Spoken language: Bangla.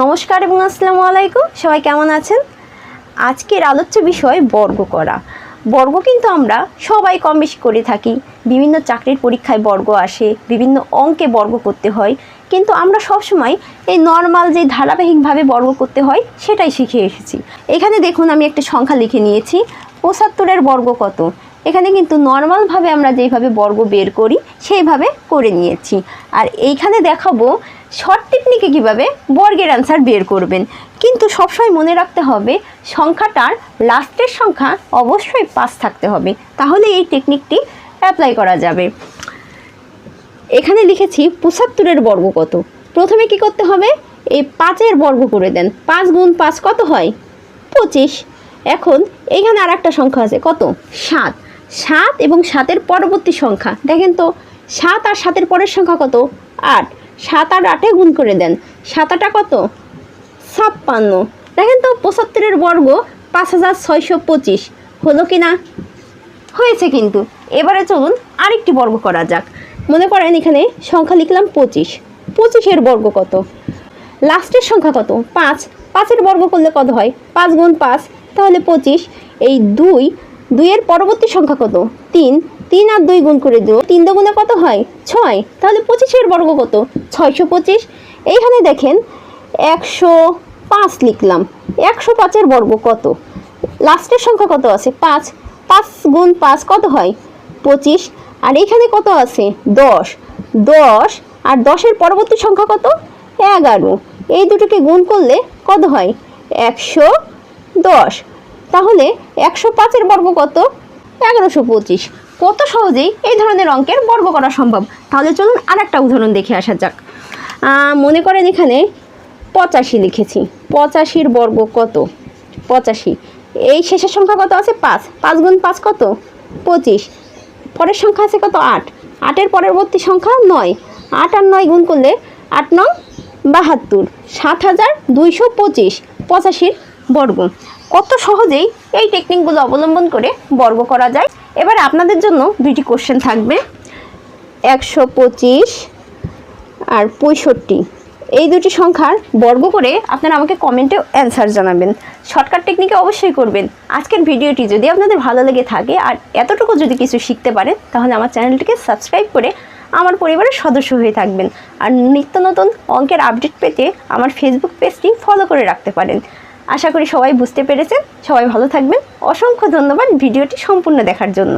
নমস্কার এবং আসসালামু আলাইকুম। সবাই কেমন আছেন? আজকের আলোচ্য বিষয় বর্গ করা। বর্গ কিন্তু আমরা সবাই কম বেশি করে থাকি। বিভিন্ন চাকরির পরীক্ষায় বর্গ আসে, বিভিন্ন অঙ্কে বর্গ করতে হয়। কিন্তু আমরা সবসময় এই নর্মাল যে ধারাবাহিকভাবে বর্গ করতে হয়, সেটাই শিখে এসেছি। এখানে দেখুন, আমি একটা সংখ্যা লিখে নিয়েছি। পঁচাত্তরের বর্গ কত? এখানে কিন্তু নর্মালভাবে আমরা যেইভাবে বর্গ বের করি, সেইভাবে করে নিয়েছি। আর এইখানে দেখাবো শর্ট টেকনিকে কীভাবে বর্গের অ্যান্সার বের করবেন। কিন্তু সবসময় মনে রাখতে হবে, সংখ্যাটার লাস্টের সংখ্যা অবশ্যই পাঁচ থাকতে হবে। তাহলে এই টেকনিকটি অ্যাপ্লাই করা যাবে। এখানে লিখেছি পঁচাত্তরের বর্গ কত? প্রথমে কি করতে হবে? এই পাঁচের বর্গ করে দেন। পাঁচ গুণ পাঁচ কত হয়? পঁচিশ। এখন এইখানে আর একটা সংখ্যা আছে, কত? সাত। সাত এবং সাতের পরবর্তী সংখ্যা। দেখেন তো, সাত আর সাতের পরের সংখ্যা কত? আট। সাত আর আটে গুণ করে দেন। সাত আটা কত? ছাপ্পান্ন। দেখেন তো, পঁচাত্তরের বর্গ পাঁচ হাজার ছয়শো পঁচিশ। হলো কি না? হয়েছে কিন্তু। এবারে চলুন আরেকটি বর্গ করা যাক। মনে করেন এখানে সংখ্যা লিখলাম পঁচিশ। পঁচিশের বর্গ কত? লাস্টের সংখ্যা কত? পাঁচ। পাঁচের বর্গ করলে কত হয়? পাঁচ গুণ পাঁচ, তাহলে পঁচিশ। এই দুই দুইয়ের পরবর্তী সংখ্যা কত? তিন তিন আর দুই গুণ করে দিও তিন দুগুণে কত হয়? ছয়, তাহলে পঁচিশের বর্গ কত? ছয়শো পঁচিশ। এইখানে দেখেন, একশো পাঁচ লিখলাম। একশো পাঁচের বর্গ কত? লাস্টের সংখ্যা কত আছে? পাঁচ পাঁচ গুণ পাঁচ কত হয়? পঁচিশ। আর এখানে কত আছে? দশ। দশ আর দশের পরবর্তী সংখ্যা কত? এগারো। এই দুটোকে গুণ করলে কত হয়? একশো দশ। তাহলে একশো পাঁচের বর্গ কত? এগারোশো পঁচিশ। কত সহজেই এই ধরনের অঙ্কের বর্গ করা সম্ভব? তাহলে চলুন আর একটা উদাহরণ দেখে আসা যাক। মনে করেন এখানে পঁচাশি লিখেছি। পঁচাশির বর্গ কত? পঁচাশি। এই শেষের সংখ্যা কত আছে? পাঁচ। পাঁচ গুণ পাঁচ কত? পঁচিশ। পরের সংখ্যা আছে কত? আট। আটের পরবর্তী সংখ্যা নয়। আট আর নয় গুণ করলে আট নং বাহাত্তর। সাত হাজার দুইশো পঁচিশ। পঁচাশির বর্গ। কত সহজেই এই টেকনিকগুলো অবলম্বন করে বর্গ করা যায়। এবার আপনাদের জন্য দুইটি কোশ্চেন থাকবে। একশো পঁচিশ আর পঁয়ষট্টি। এই দুটি সংখ্যার বর্গ করে আপনারা আমাকে কমেন্টে অ্যান্সার জানাবেন। শর্টকাট টেকনিকে অবশ্যই করবেন। আজকের ভিডিওটি যদি আপনাদের ভালো লেগে থাকে আর এতটুকু যদি কিছু শিখতে পারেন, তাহলে আমার চ্যানেলটিকে সাবস্ক্রাইব করে আমার পরিবারের সদস্য হয়ে থাকবেন। আর নিত্য নতুন অঙ্কের আপডেট পেতে আমার ফেসবুক পেজটি ফলো করে রাখতে পারেন। আশা করি সবাই বুঝতে পেরেছেন। সবাই ভালো থাকবেন। অসংখ্য ধন্যবাদ ভিডিওটি সম্পূর্ণ দেখার জন্য।